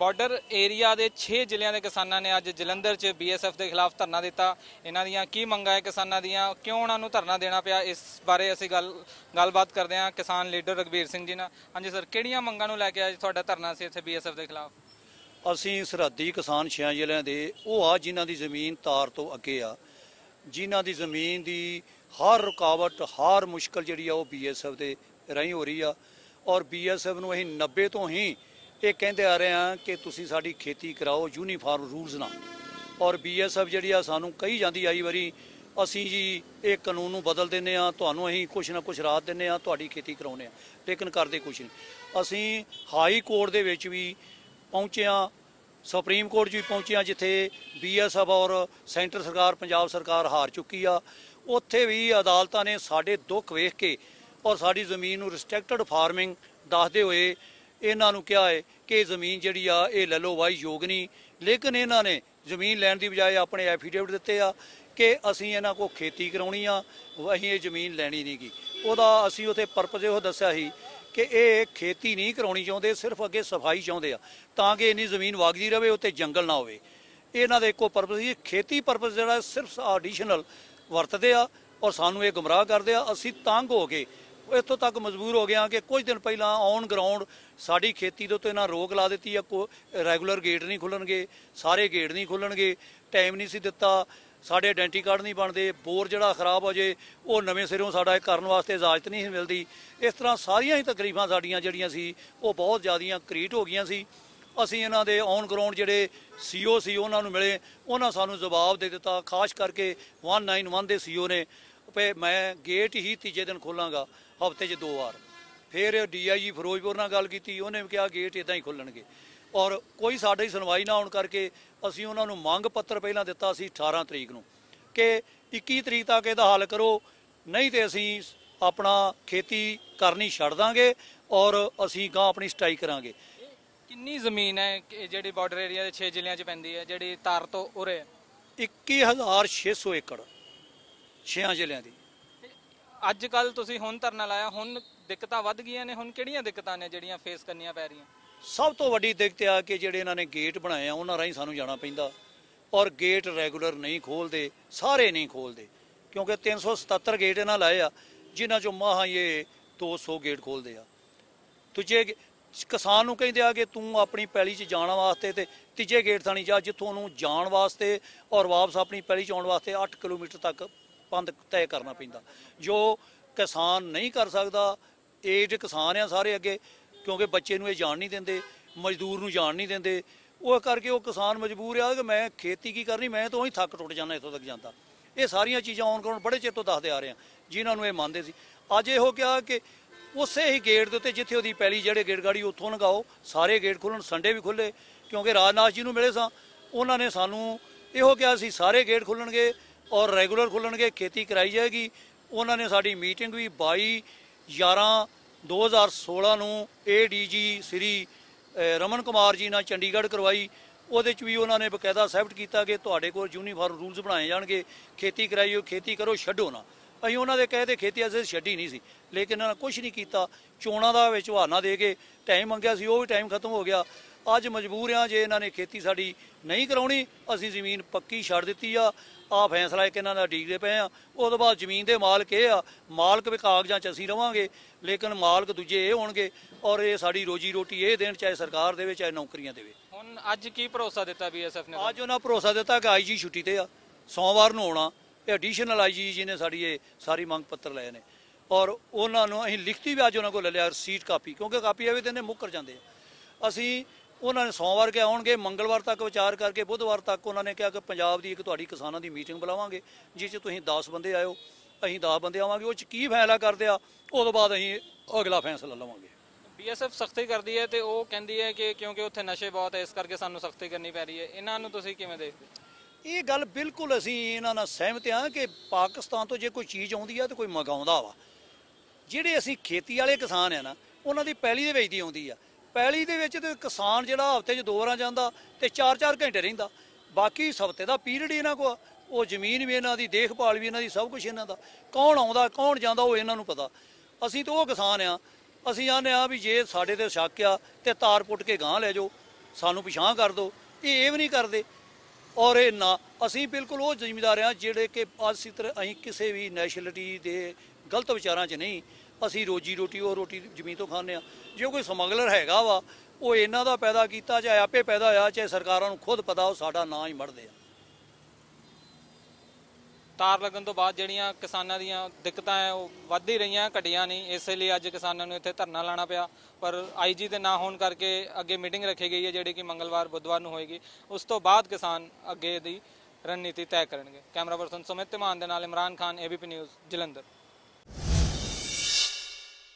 Border area ਦੇ 6 ਜ਼ਿਲ੍ਹਿਆਂ ਦੇ ਕਿਸਾਨਾਂ ਨੇ ਅੱਜ ਜਲੰਧਰ 'ਚ ਬੀਐਸਐਫ ਦੇ ਖਿਲਾਫ ਧਰਨਾ ਦਿੱਤਾ। ਇਹਨਾਂ ਦੀਆਂ ਕੀ ਮੰਗਾਂ ਹੈ ਕਿਸਾਨਾਂ ਦੀਆਂ? ਕਿਉਂ ਉਹਨਾਂ ਨੂੰ ਧਰਨਾ ਦੇਣਾ ਪਿਆ? ਇਸ ਬਾਰੇ ਅਸੀਂ ਗੱਲ, ਗੱਲਬਾਤ ਕਰਦੇ ਹਾਂ ਕਿਸਾਨ ਲੀਡਰ ਰਗਵੀਰ ਸਿੰਘ ਜੀ ਨਾਲ। ਹਾਂਜੀ ਸਰ, ਕਿਹੜੀਆਂ ਮੰਗਾਂ ਨੂੰ ਲੈ ਕੇ ਅੱਜ ਤੁਹਾਡਾ ਧਰਨਾ ਸੀ ਇੱਥੇ ਬੀਐਸਐਫ ਦੇ ਖਿਲਾਫ? ਅਸੀਂ ਸਰਹੱਦੀ ਕਿਸਾਨ ਛਿਆਂ ਜ਼ਿਲ੍ਹਿਆਂ ਦੇ, ਉਹ ਆ ਜਿਨ੍ਹਾਂ ਦੀ ਜ਼ਮੀਨ ਤਾਰ ਤੋਂ ਅੱਗੇ ਆ। ਜਿਨ੍ਹਾਂ ਦੀ ਜ਼ਮੀਨ ਦੀ ਹਰ ਰੁਕਾਵਟ, ਹਰ ਮੁਸ਼ਕਲ ਜਿਹੜੀ ਆ ਉਹ ਬੀਐਸਐਫ ਦੇ ਰਾਹੀਂ ਹੋ ਰਹੀ ਆ। ਔਰ ਬੀਐਸਐਫ ਨੂੰ ਅਸੀਂ 90 ਤੋਂ ਹੀ ਇਹ ਕਹਿੰਦੇ ਆ ਰਹੇ ਆ ਕਿ ਤੁਸੀਂ ਸਾਡੀ ਖੇਤੀ ਕਰਾਓ ਯੂਨੀਫਾਰਮ ਰੂਲਸ ਨਾਲ ਔਰ ਬੀਐਸਐਫ ਜਿਹੜੀ ਆ ਸਾਨੂੰ ਕਹੀ ਜਾਂਦੀ ਆਈ ਵਾਰੀ, ਅਸੀਂ ਜੀ ਇਹ ਕਾਨੂੰਨ ਨੂੰ ਬਦਲ ਦਿੰਨੇ ਆ ਤੁਹਾਨੂੰ ਅਸੀਂ ਕੁਛ ਨਾ ਕੁਛ ਰਾਹਤ ਦਿੰਨੇ ਆ ਤੁਹਾਡੀ ਖੇਤੀ ਕਰਾਉਨੇ ਆ ਲੇਕਿਨ ਕਰਦੇ ਕੁਛ ਨਹੀਂ। ਅਸੀਂ ਹਾਈ ਕੋਰਟ ਦੇ ਵਿੱਚ ਵੀ ਪਹੁੰਚੇ ਆ ਸੁਪਰੀਮ ਕੋਰਟ 'ਚ ਵੀ ਪਹੁੰਚੇ ਆ ਜਿੱਥੇ ਬੀਐਸਐਫ ਔਰ ਸੈਂਟਰ ਸਰਕਾਰ, ਪੰਜਾਬ ਸਰਕਾਰ ਹਾਰ ਚੁੱਕੀ ਆ। ਉੱਥੇ ਵੀ ਅਦਾਲਤਾਂ ਨੇ ਸਾਡੇ ਦੁੱਖ ਵੇਖ ਕੇ ਔਰ ਸਾਡੀ ਜ਼ਮੀਨ ਨੂੰ ਰਿਸਟ੍ਰਿਕਟਡ ਫਾਰਮਿੰਗ ਦੱਸਦੇ ਹੋਏ ਇਹਨਾਂ ਨੂੰ ਕਿਹਾ ਹੈ ਕਿ ਜ਼ਮੀਨ ਜਿਹੜੀ ਆ, ਇਹ ਲੈ ਲਓ ਵਾਈ ਯੋਗ ਨਹੀਂ। ਲੇਕਿਨ ਇਹਨਾਂ ਨੇ ਜ਼ਮੀਨ ਲੈਣ ਦੀ ਬਜਾਏ ਆਪਣੇ ਐਫੀਡੇਵਿਟ ਦਿੱਤੇ ਆ ਕਿ ਅਸੀਂ ਇਹਨਾਂ ਕੋ ਖੇਤੀ ਕਰਾਉਣੀ ਆ, ਅਸੀਂ ਇਹ ਜ਼ਮੀਨ ਲੈਣੀ ਨਹੀਂਗੀ ਉਹਦਾ ਅਸੀਂ ਉਥੇ ਪਰਪਸ ਇਹੋ ਦੱਸਿਆ ਸੀ ਕਿ ਇਹ ਖੇਤੀ ਨਹੀਂ ਕਰਾਉਣੀ ਚਾਹੁੰਦੇ, ਸਿਰਫ ਅੱਗੇ ਸਫ਼ਾਈ ਚਾਹੁੰਦੇ ਆ, ਤਾਂ ਕਿ ਇੰਨੀ ਜ਼ਮੀਨ ਵਾਗਦੀ ਰਵੇ ਉੱਤੇ ਜੰਗਲ ਨਾ ਹੋਵੇ। ਇਹਨਾਂ ਦਾ ਇੱਕੋ ਪਰਪਸ ਸੀ, ਖੇਤੀ ਪਰਪਸ ਜਿਹੜਾ ਸਿਰਫ ਐਡੀਸ਼ਨਲ ਵਰਤਦੇ ਆ ਔਰ ਸਾਨੂੰ ਇਹ ਗੁੰਮਰਾਹ ਕਰਦੇ ਆ। ਅਸੀਂ ਤੰਗ ਹੋ ਕੇ ਇੱਥੋਂ ਤੱਕ ਮਜਬੂਰ ਹੋ ਗਏ ਆ ਕਿ ਕੁਝ ਦਿਨ ਪਹਿਲਾਂ ਔਨ ਗਰਾਊਂਡ ਸਾਡੀ ਖੇਤੀ ਦੇ ਉੱਤੇ ਇਹਨਾਂ ਰੋਕ ਲਾ ਦਿੱਤੀ ਆ, ਕੋ ਰੈਗੂਲਰ ਗੇਟ ਨਹੀਂ ਖੁੱਲਣਗੇ, ਸਾਰੇ ਗੇਟ ਨਹੀਂ ਖੁੱਲਣਗੇ, ਟਾਈਮ ਨਹੀਂ ਸੀ ਦਿੱਤਾ, ਸਾਡੇ ਆਇਡੈਂਟੀ ਕਾਰਡ ਨਹੀਂ ਬਣਦੇ, ਬੋਰ ਜਿਹੜਾ ਖਰਾਬ ਹੋ ਜੇ, ਉਹ ਨਵੇਂ ਸਿਰੋਂ ਸਾਡਾ ਇਹ ਕਰਨ ਵਾਸਤੇ ਇਜਾਜ਼ਤ ਨਹੀਂ ਸੀ ਮਿਲਦੀ। ਇਸ ਤਰ੍ਹਾਂ ਸਾਰੀਆਂ ਹੀ ਤਕਲੀਫਾਂ ਸਾਡੀਆਂ ਜਿਹੜੀਆਂ ਸੀ, ਉਹ ਬਹੁਤ ਜ਼ਿਆਦੀਆਂ ਕ੍ਰੀਏਟ ਹੋ ਗਈਆਂ ਸੀ। ਅਸੀਂ ਇਹਨਾਂ ਦੇ ਔਨ ਗਰਾਊਂਡ ਜਿਹੜੇ ਸੀਓ ਸੀ, ਉਹਨਾਂ ਨੂੰ ਮਿਲੇ, ਉਹਨਾਂ ਸਾਨੂੰ ਜਵਾਬ ਦੇ ਦਿੱਤਾ, ਖਾਸ ਕਰਕੇ 191 ਦੇ ਸੀਓ ਨੇ। ਵੀ ਮੈਂ ਗੇਟ ਹੀ ਤੀਜੇ ਦਿਨ ਖੋਲਾਂਗਾ ਹਫ਼ਤੇ 'ਚ ਦੋ ਵਾਰ। ਫਿਰ ਡੀਆਈਜੀ ਫਿਰੋਜ਼ਪੁਰ ਨਾਲ ਗੱਲ ਕੀਤੀ ਉਹਨੇ ਵੀ ਕਿਹਾ ਗੇਟ ਇਦਾਂ ਹੀ ਖੁੱਲਣਗੇ। ਔਰ ਕੋਈ ਸਾਡੀ ਸੁਣਵਾਈ ਨਾ ਹੋਣ ਕਰਕੇ ਅਸੀਂ ਉਹਨਾਂ ਨੂੰ ਮੰਗ ਪੱਤਰ ਪਹਿਲਾਂ ਦਿੱਤਾ ਸੀ 18 ਤਰੀਕ ਨੂੰ ਕਿ 21 ਤਰੀਕ ਤੱਕ ਇਹਦਾ ਹੱਲ ਕਰੋ ਨਹੀਂ ਤੇ ਅਸੀਂ ਆਪਣਾ ਖੇਤੀ ਕਰਨੀ ਛੱਡ ਦਾਂਗੇ ਔਰ ਅਸੀਂ ਗਾਂ ਆਪਣੀ ਸਟਾਈ ਕਰਾਂਗੇ। ਕਿੰਨੀ ਜ਼ਮੀਨ ਹੈ ਜਿਹੜੀ ਬਾਰਡਰ ਏਰੀਆ ਦੇ 6 ਜ਼ਿਲ੍ਹਿਆਂ 'ਚ ਪੈਂਦੀ ਹੈ ਜਿਹੜੀ ਤਾਰ ਤੋਂ ਉਰੇ ਹੈ? 21600 ਏਕੜ। ਛਿਆਂ ਜ਼ਿਲ੍ਹਿਆਂ ਦੀ। ਅੱਜ ਕੱਲ ਤੁਸੀਂ ਹੁਣ ਧਰਨਾ ਲਾਇਆ ਹੁਣ ਦਿੱਕਤਾਂ ਵੱਧ ਗਈਆਂ ਨੇ ਹੁਣ ਕਿਹੜੀਆਂ ਦਿੱਕਤਾਂ ਨੇ ਜਿਹੜੀਆਂ ਫੇਸ ਕਰਨੀਆਂ ਪੈ ਰਹੀਆਂ? ਸਭ ਤੋਂ ਵੱਡੀ ਦਿੱਕਤ ਆ ਕਿ ਜਿਹੜੇ ਇਹਨਾਂ ਨੇ ਗੇਟ ਬਣਾਏ ਆ ਉਹਨਾਂ ਰਾਹੀਂ ਸਾਨੂੰ ਜਾਣਾ ਪੈਂਦਾ। ਔਰ ਗੇਟ ਰੈਗੂਲਰ ਨਹੀਂ ਖੋਲਦੇ ਸਾਰੇ ਨਹੀਂ ਖੋਲਦੇ। ਕਿਉਂਕਿ 377 ਗੇਟ ਇਹਨਾਂ ਲਾਏ ਆ ਜਿਨ੍ਹਾਂ ਚੋਂ ਮਹਾ ਇਹ 200 ਗੇਟ ਖੋਲਦੇ ਆ। ਗੇ- ਕਿਸਾਨ ਨੂੰ ਕਹਿੰਦੇ ਆ ਕਿ ਤੂੰ ਆਪਣੀ ਪੈਲੀ 'ਚ ਜਾਣ ਵਾਸਤੇ ਤੇ ਤੀਜੇ ਗੇਟ ਥਾਣੀ ਜਾ ਜਿੱਥੋਂ ਉਹਨੂੰ ਜਾਣ ਵਾਸਤੇ ਔਰ ਵਾਪਸ ਆਪਣੀ ਪੈਲੀ 'ਚ ਆਉਣ ਵਾਸਤੇ 8 ਕਿਲੋਮੀਟਰ ਤੱਕ ਪੰਦ ਤੈਅ ਕਰਨਾ ਪੈਂਦਾ। ਜੋ ਕਿਸਾਨ ਨਹੀਂ ਕਰ ਸਕਦਾ ਏਜ ਕਿਸਾਨ ਆ ਸਾਰੇ ਅੱਗੇ, ਕਿਉਂਕਿ ਬੱਚੇ ਨੂੰ ਇਹ ਜਾਣ ਨਹੀਂ ਦਿੰਦੇ, ਮਜ਼ਦੂਰ ਨੂੰ ਜਾਣ ਨਹੀਂ ਦਿੰਦੇ, ਉਹ ਕਰਕੇ ਉਹ ਕਿਸਾਨ ਮਜਬੂਰ ਆ ਕਿ ਮੈਂ ਖੇਤੀ ਕੀ ਕਰਨੀ, ਮੈਂ ਤਾਂ ਉਹੀ ਥੱਕ ਟੁੱਟ ਜਾਂਦਾ, ਇੱਥੋਂ ਤੱਕ ਜਾਂਦਾ। ਇਹ ਸਾਰੀਆਂ ਚੀਜ਼ਾਂ ਆਉਣ ਕਰਨ ਬੜੇ ਚਿਰ ਤੋਂ ਦੱਸਦੇ ਆ ਰਹੇ ਆ, ਜਿਨ੍ਹਾਂ ਨੂੰ ਇਹ ਮੰਨਦੇ ਸੀ। ਅੱਜ ਇਹੋ ਕਿਹਾ ਕਿ ਉਸੇ ਹੀ ਗੇਟ ਦੇ ਉੱਤੇ ਜਿੱਥੇ ਉਹਦੀ ਪਹਿਲੀ ਜਿਹੜੇ ਗੇਟ ਗਾੜੀ, ਉੱਥੋਂ ਲਗਾਓ ਸਾਰੇ ਗੇਟ ਖੁੱਲਣ, ਸੰਡੇ ਵੀ ਖੁੱਲੇ ਕਿਉਂਕਿ ਰਾਜਨਾਥ ਜੀ ਨੂੰ ਮਿਲੇ ਸਾਂ, ਉਹਨਾਂ ਨੇ ਸਾਨੂੰ ਇਹੋ ਕਿਹਾ ਸੀ, ਸਾਰੇ ਗੇਟ ਖੁੱਲਣਗੇ ਔਰ ਰੈਗੂਲਰ ਖੁੱਲਣਗੇ ਖੇਤੀ ਕਰਾਈ ਜਾਏਗੀ। ਉਹਨਾਂ ਨੇ ਸਾਡੀ ਮੀਟਿੰਗ ਵੀ 22 11 2016 ਨੂੰ ਏਡੀਜੀ ਸ੍ਰੀ ਰਮਨ ਕੁਮਾਰ ਜੀ ਨਾਲ ਚੰਡੀਗੜ੍ਹ ਕਰਵਾਈ। ਉਹਦੇ ਚ ਵੀ ਉਹਨਾਂ ਨੇ ਬਕਾਇਦਾ ਸੈਫਟ ਕੀਤਾ ਕਿ ਤੁਹਾਡੇ ਕੋਲ ਯੂਨੀਫਾਰਮ ਰੂਲਸ ਬਣਾਏ ਜਾਣਗੇ। ਖੇਤੀ ਕਰਾਈਓ, ਖੇਤੀ ਕਰੋ, ਛੱਡੋ ਨਾ। ਅਸੀਂ ਉਹਨਾਂ ਦੇ ਕਹੇ ਤੇ ਖੇਤੀ ਅਸੀਂ ਛੱਡੀ ਨਹੀਂ ਸੀ। ਲੇਕਿਨ ਇਹਨਾਂ ਨੇ ਕੁਝ ਨਹੀਂ ਕੀਤਾ। ਚੋਣਾਂ ਦਾ ਵਿੱਚ ਬਹਾਨਾ ਦੇ ਕੇ ਟਾਈਮ ਮੰਗਿਆ ਸੀ, ਉਹ ਵੀ ਟਾਈਮ ਖਤਮ ਹੋ ਗਿਆ। ਅੱਜ ਮਜਬੂਰ ਆ ਜੇ ਇਹਨਾਂ ਨੇ ਖੇਤੀ ਸਾਡੀ ਨਹੀਂ ਕਰਾਉਣੀ ਅਸੀਂ ਜ਼ਮੀਨ ਪੱਕੀ ਛੱਡ ਦਿੱਤੀ ਆ। ਆ ਫੈਸਲਾ ਇੱਕ ਇਹਨਾਂ ਦਾ ਡੀਕਦੇ ਪਏ ਆ। ਉਸ ਤੋਂ ਬਾਅਦ ਜ਼ਮੀਨ ਦੇ ਮਾਲਕ ਇਹ ਆ ਮਾਲਕ ਵੀ ਕਾਗਜ਼ਾਂ 'ਚ ਅਸੀਂ ਰਵਾਂਗੇ ਲੇਕਿਨ ਮਾਲਕ ਦੂਜੇ ਇਹ ਹੋਣਗੇ ਔਰ ਇਹ ਸਾਡੀ ਰੋਜੀ ਰੋਟੀ ਇਹ ਦੇਣ ਚਾਹੇ ਸਰਕਾਰ ਦੇਵੇ ਚਾਹੇ ਨੌਕਰੀਆਂ ਦੇਵੇ। ਹੁਣ ਅੱਜ ਕੀ ਭਰੋਸਾ ਦਿੱਤਾ ਬੀਐਸਐਫ ਨੇ ਅੱਜ ਉਹਨਾਂ ਭਰੋਸਾ ਦਿੱਤਾ ਕਿ ਆਈਜੀ ਛੁੱਟੀ ਤੇ ਆ। ਸੋਮਵਾਰ ਨੂੰ ਆਉਣਾ। ਇਹ ਐਡੀਸ਼ਨਲ ਆਈਜੀ ਜੀ ਨੇ ਸਾਡੀ ਇਹ ਸਾਰੀ ਮੰਗ ਪੱਤਰ ਲਏ ਨੇ। ਔਰ ਉਹਨਾਂ ਨੂੰ ਅਸੀਂ ਲਿਖਤੀ ਵੀ ਅੱਜ ਉਹਨਾਂ ਕੋਲ ਲੈ ਲਿਆ ਰਸੀਟ ਕਾਪੀ ਕਿਉਂਕਿ ਕਾਪੀ ਆਵੇ ਤੇ ਨੇ ਮੁੱਕਰ ਜਾਂਦੇ ਆ। ਅਸੀਂ ਉਹਨਾਂ ਨੇ ਸੋਮਵਾਰ ਕੇ ਆਉਣਗੇ ਮੰਗਲਵਾਰ ਤੱਕ ਵਿਚਾਰ ਕਰਕੇ ਬੁੱਧਵਾਰ ਤੱਕ ਉਹਨਾਂ ਨੇ ਕਿਹਾ ਕਿ ਪੰਜਾਬ ਦੀ ਇੱਕ ਤੁਹਾਡੀ ਕਿਸਾਨਾਂ ਦੀ ਮੀਟਿੰਗ ਬੁਲਾਵਾਂਗੇ ਜਿਸ 'ਚ ਤੁਸੀਂ 10 ਬੰਦੇ ਆਇਓ ਅਸੀਂ 10 ਬੰਦੇ ਆਵਾਂਗੇ ਉਹ 'ਚ ਕੀ ਫੈਸਲਾ ਕਰਦੇ ਆ ਉਸ ਤੋਂ ਬਾਅਦ ਅਸੀਂ ਅਗਲਾ ਫੈਸਲਾ ਲਵਾਂਗੇ। ਬੀਐਸਐਫ ਸਖਤੀ ਕਰਦੀ ਹੈ ਤੇ ਉਹ ਕਹਿੰਦੀ ਹੈ ਕਿ ਕਿਉਂਕਿ ਉੱਥੇ ਨਸ਼ੇ ਬਹੁਤ ਹੈ ਇਸ ਕਰਕੇ ਸਾਨੂੰ ਸਖਤੀ ਕਰਨੀ ਪੈ ਰਹੀ ਹੈ। ਇਹਨਾਂ ਨੂੰ ਤੁਸੀਂ ਕਿਵੇਂ ਦੇਖਦੇ ਇਹ ਗੱਲ ਬਿਲਕੁਲ ਅਸੀਂ ਇਹਨਾਂ ਨਾਲ ਸਹਿਮਤ ਹਾਂ ਕਿ ਪਾਕਿਸਤਾਨ ਤੋਂ ਜੇ ਕੋਈ ਚੀਜ਼ ਆਉਂਦੀ ਆ ਤਾਂ ਕੋਈ ਮੰਗਾਉਂਦਾ ਵਾ। ਜਿਹੜੇ ਅਸੀਂ ਖੇਤੀ ਵਾਲੇ ਕਿਸਾਨ ਆ ਨਾ ਉਹਨਾਂ ਦੀ ਪੈਲੀ ਦੇ ਵਿੱਚ ਦੀ ਆਉਂਦੀ ਆ। ਪੈਲੀ ਦੇ ਵਿੱਚ ਤੇ ਕਿਸਾਨ ਜਿਹੜਾ ਹਫ਼ਤੇ 'ਚ ਦੋ ਵਾਰਾਂ ਜਾਂਦਾ ਤੇ 4-4 ਘੰਟੇ ਰਹਿੰਦਾ। ਬਾਕੀ ਹਫ਼ਤੇ ਦਾ ਪੀਰੀਅਡ ਇਹਨਾਂ ਕੋਲ ਉਹ ਜ਼ਮੀਨ ਵੀ ਇਹਨਾਂ ਦੀ, ਦੇਖਭਾਲ ਵੀ ਇਹਨਾਂ ਦੀ, ਸਭ ਕੁਝ ਇਹਨਾਂ ਦਾ। ਕੌਣ ਆਉਂਦਾ, ਕੌਣ ਜਾਂਦਾ ਉਹ ਇਹਨਾਂ ਨੂੰ ਪਤਾ। ਅਸੀਂ ਤਾਂ ਉਹ ਕਿਸਾਨ ਆ। ਅਸੀਂ ਆਨੇ ਆ ਵੀ ਜੇ ਸਾਡੇ ਤੇ ਸ਼ੱਕ ਆ ਤੇ ਤਾਰ ਪੁੱਟ ਕੇ ਗਾਂ ਲੈ ਜਾਓ। ਸਾਨੂੰ ਪਿਛਾਂ ਕਰ ਦਿਓ। ਇਹ ਇਹ ਵੀ ਨਹੀਂ ਕਰਦੇ। ਔਰ ਇਹ ਨਾ ਅਸੀਂ ਬਿਲਕੁਲ ਉਹ ਜ਼ਿਮੀਦਾਰ ਆ ਜਿਹੜੇ ਕਿ ਅਸੀਂ ਤਰ੍ਹਾਂ ਅਸੀਂ ਕਿਸੇ ਵੀ ਨੈਸ਼ਨਲਿਟੀ ਦੇ ਗਲਤ ਵਿਚਾਰਾਂ 'ਚ ਨਹੀਂ। ਅਸੀਂ ਰੋਜੀ ਰੋਟੀ, ਉਹ ਰੋਟੀ ਜ਼ਮੀਨ ਤੋਂ ਖਾਂਦੇ ਆ ਜੇ ਕੋਈ ਸਮਗਲਰ ਹੈਗਾ ਵਾ, ਉਹ ਇਹਨਾਂ ਦਾ ਪੈਦਾ ਕੀਤਾ, ਚਾਹੇ ਆਪੇ ਪੈਦਾ ਹੋਇਆ, ਚਾਹੇ ਸਰਕਾਰਾਂ ਨੂੰ ਖੁਦ ਪਤਾ, ਉਹ ਸਾਡਾ ਨਾਂ ਹੀ ਮੜਦੇ ਆ। ਤਾਰ ਲੱਗਣ ਤੋਂ ਬਾਅਦ ਜਿਹੜੀਆਂ ਕਿਸਾਨਾਂ ਦੀਆਂ ਦਿੱਕਤਾਂ ਹੈ ਉਹ ਵੱਧ ਹੀ ਰਹੀਆਂ, ਘਟੀਆਂ ਨਹੀਂ। ਇਸੇ ਲਈ ਅੱਜ ਕਿਸਾਨਾਂ ਨੂੰ ਇੱਥੇ ਧਰਨਾ ਲਾਣਾ ਪਿਆ। ਪਰ ਆਈਜੀ ਦੇ ਨਾ ਹੋਣ ਕਰਕੇ ਅੱਗੇ ਮੀਟਿੰਗ ਰੱਖੀ ਗਈ ਹੈ, ਜਿਹੜੀ ਕਿ ਮੰਗਲਵਾਰ, ਬੁੱਧਵਾਰ ਨੂੰ ਹੋਏਗੀ। ਉਸ ਤੋਂ ਬਾਅਦ ਕਿਸਾਨ ਅੱਗੇ ਦੀ ਰਣਨੀਤੀ ਤੈਅ ਕਰਨਗੇ। ਕੈਮਰਾ ਪਰਸਨ ਸੁਮਿਤ ਮਾਨ ਦੇ ਨਾਲ ਇਮਰਾਨ ਖਾਨ, ਏਬੀਪੀ ਨਿਊਜ਼, ਜਲੰਧਰ।